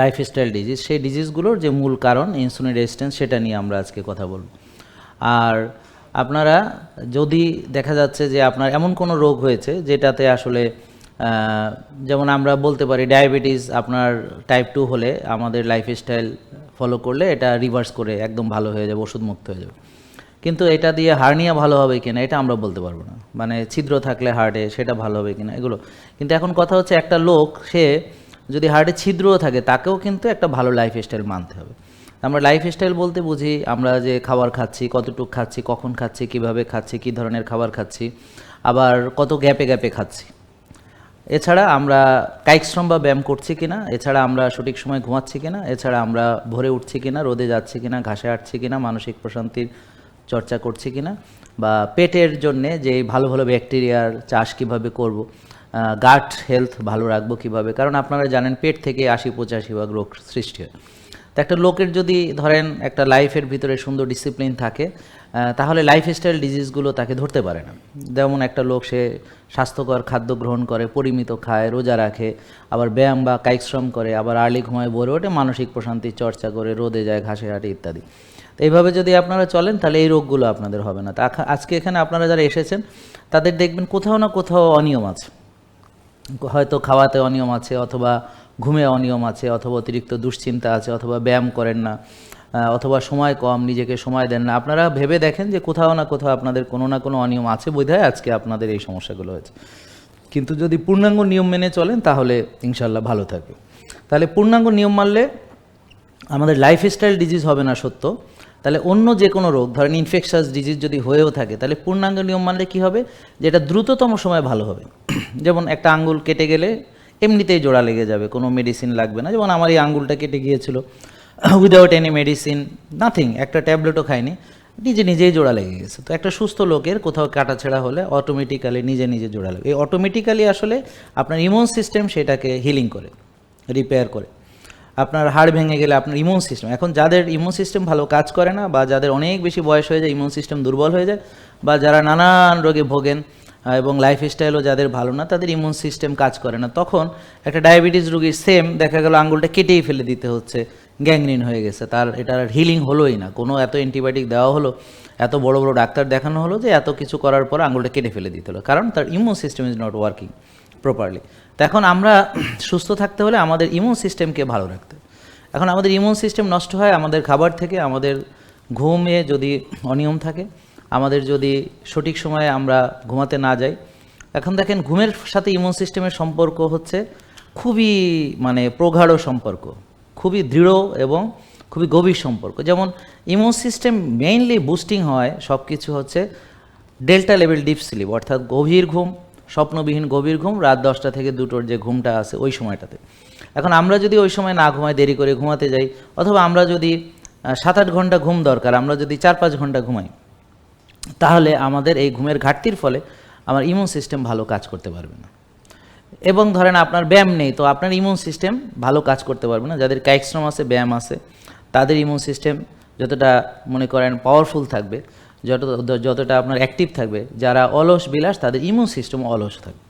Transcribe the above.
Lifestyle disease সেই ডিজিজগুলোর যে মূল কারণ ইনসুলিন রেজিস্ট্যান্স সেটা নিয়ে আমরা আজকে কথা বলব। আর আপনারা যদি দেখা যাচ্ছে যে আপনার এমন কোনো রোগ হয়েছে যেটাতে আসলে যেমন আমরা বলতে পারি ডায়াবেটিস আপনার টাইপ টু হলে আমাদের লাইফস্টাইল ফলো করলে এটা রিভার্স করে একদম ভালো হয়ে যাবে ওষুধ মুক্ত হয়ে যাবে। কিন্তু এটা দিয়ে হার্নিয়া ভালো হবে কিনা এটা আমরা বলতে পারব না। মানে ছিদ্র থাকলে হার্টে সেটা ভালো হবে কিনা এগুলো। কিন্তু এখন কথা হচ্ছে একটা লোক, সে যদি হার্টে ছিদ্রও থাকে, তাকেও কিন্তু একটা ভালো লাইফস্টাইল মানতে হবে। আমরা লাইফস্টাইল বলতে বুঝি, আমরা যে খাবার খাচ্ছি, কতটুকু খাচ্ছি, কখন খাচ্ছি, কীভাবে খাচ্ছি, কী ধরনের খাবার খাচ্ছি, আবার কত গ্যাপে গ্যাপে খাচ্ছি। এছাড়া আমরা কায়িকশ্রম বা ব্যায়াম করছি কিনা, এছাড়া আমরা সঠিক সময় ঘুমাচ্ছি কিনা, এছাড়া আমরা ভোরে উঠছি কিনা, রোদে যাচ্ছি কিনা, ঘাসে হাঁটছি কিনা, মানসিক প্রশান্তির চর্চা করছি কিনা, বা পেটের জন্যে যে ভালো ভালো ব্যাকটেরিয়ার চাষ কীভাবে করব গাট হেলথ ভালো রাখব কীভাবে? কারণ আপনারা জানেন পেট থেকে আশি পঁচাশি ভাগ রোগ সৃষ্টি হয়। তো একটা লোকের যদি ধরেন একটা লাইফের ভিতরে সুন্দর ডিসিপ্লিন থাকে তাহলে লাইফস্টাইল ডিজিজগুলো তাকে ধরতে পারে না। যেমন একটা লোক সে স্বাস্থ্যকর খাদ্য গ্রহণ করে, পরিমিত খায়, রোজা রাখে, আবার ব্যায়াম বা কায়িকশ্রম করে, আবার আর্লি ঘুমায়, ভরে ওঠে, মানসিক প্রশান্তির চর্চা করে, রোদে যায়, ঘাসে হাঁটে ইত্যাদি। তো এইভাবে যদি আপনারা চলেন, তাহলে এই রোগগুলো আপনাদের হবে না। তা আজকে এখানে আপনারা যারা এসেছেন, তাদের দেখবেন কোথাও না কোথাও অনিয়ম আছে। হয়তো খাওয়াতে অনিয়ম আছে অথবা ঘুমে অনিয়ম আছে অথবা অতিরিক্ত দুশ্চিন্তা আছে অথবা ব্যায়াম করেন না অথবা সময় কম, নিজেকে সময় দেন না। আপনারা ভেবে দেখেন যে কোথাও না কোথাও আপনাদের কোনো না কোনো অনিয়ম আছে বোধহয় আজকে আপনাদের এই সমস্যাগুলো হয়েছে। কিন্তু যদি পূর্ণাঙ্গ নিয়ম মেনে চলেন তাহলে ইনশাল্লাহ ভালো থাকবে। তাহলে পূর্ণাঙ্গ নিয়ম মানলে আমাদের লাইফস্টাইল ডিজিজ হবে না সত্য। তাহলে অন্য যে কোনো রোগ, ধরেন ইনফেকশাস ডিজিজ যদি হয়েও থাকে, তাহলে পূর্ণাঙ্গ নিয়ম মানলে কী হবে? যেটা দ্রুততম সময় ভালো হবে। যেমন একটা আঙ্গুল কেটে গেলে এমনিতেই জোড়া লেগে যাবে, কোনো মেডিসিন লাগবে না। যেমন আমার এই আঙ্গুলটা কেটে গিয়েছিল উইদাউট এনি মেডিসিন নাথিং একটা ট্যাবলেটও খাইনি, নিজে নিজেই জোড়া লেগে গেছে। তো একটা সুস্থ লোকের কোথাও কাটাছেড়া হলে অটোমেটিক্যালি নিজে নিজে জোড়া লাগে। এই অটোমেটিক্যালি আসলে আপনার ইমিউন সিস্টেম সেটাকে হিলিং করে রিপেয়ার করে। আপনার হাড় ভেঙে গেলে আপনার ইমিউন সিস্টেম এখন যাদের ইমিউন সিস্টেম ভালো কাজ করে না বা যাদের অনেক বেশি বয়স হয়ে যায় ইমিউন সিস্টেম দুর্বল হয়ে যায়, বা যারা নানান রোগে ভোগেন এবং লাইফস্টাইলও যাদের ভালো না, তাদের ইমিউন সিস্টেম কাজ করে না। তখন একটা ডায়াবেটিস রুগীর সেম দেখা গেল আঙ্গুলটা কেটেই ফেলে দিতে হচ্ছে গ্যাংগ্রিন হয়ে গেছে। তার এটার হিলিং হলোই না। কোনো এত অ্যান্টিবায়োটিক দেওয়া হলো, এত বড় বড় ডাক্তার দেখানো হলো যে এত কিছু করার পর আঙুলটা কেটে ফেলে দিতে হলো। কারণ তার immune system is not working properly তো এখন আমরা সুস্থ থাকতে হলে আমাদের ইমিউন সিস্টেমকে ভালো রাখতে এখন আমাদের ইমিউন সিস্টেম নষ্ট হয় আমাদের খাবার থেকে, আমাদের ঘুমে যদি অনিয়ম থাকে আমাদের যদি সঠিক সময়ে আমরা ঘুমাতে না যাই, এখন দেখেন ঘুমের সাথে ইমিউন সিস্টেমের সম্পর্ক হচ্ছে খুবই মানে প্রগাঢ় সম্পর্ক, খুবই দৃঢ় এবং খুবই গভীর সম্পর্ক। যেমন ইমিউন সিস্টেম মেইনলি বুস্টিং হয় সব কিছু হচ্ছে ডেল্টা লেভেল ডিপ স্লিপ অর্থাৎ গভীর ঘুম, স্বপ্নবিহীন গভীর ঘুম, রাত দশটা থেকে দুটোর যে ঘুমটা আছে ওই সময়টাতে। এখন আমরা যদি ওই সময় না ঘুমাই, দেরি করে ঘুমাতে যাই, অথবা আমরা যদি সাত আট ঘণ্টা ঘুম দরকার, আমরা যদি চার পাঁচ ঘণ্টা ঘুমাই তাহলে আমাদের এই ঘুমের ঘাটতির ফলে আমার ইমিউন সিস্টেম ভালো কাজ করতে পারবে না। এবং ধরেন আপনার ব্যায়াম নেই, তো আপনার ইমিউন সিস্টেম ভালো কাজ করতে পারবে না। যাদের কাইক্সট্রম আছে, ব্যায়াম আছে, তাদের ইমিউন সিস্টেম যতটা মনে করেন পাওয়ারফুল থাকবে, যত, যতটা আপনার অ্যাক্টিভ থাকবে, যারা অলস বিলাস, তাদের ইমিউন সিস্টেম অলস থাকবে।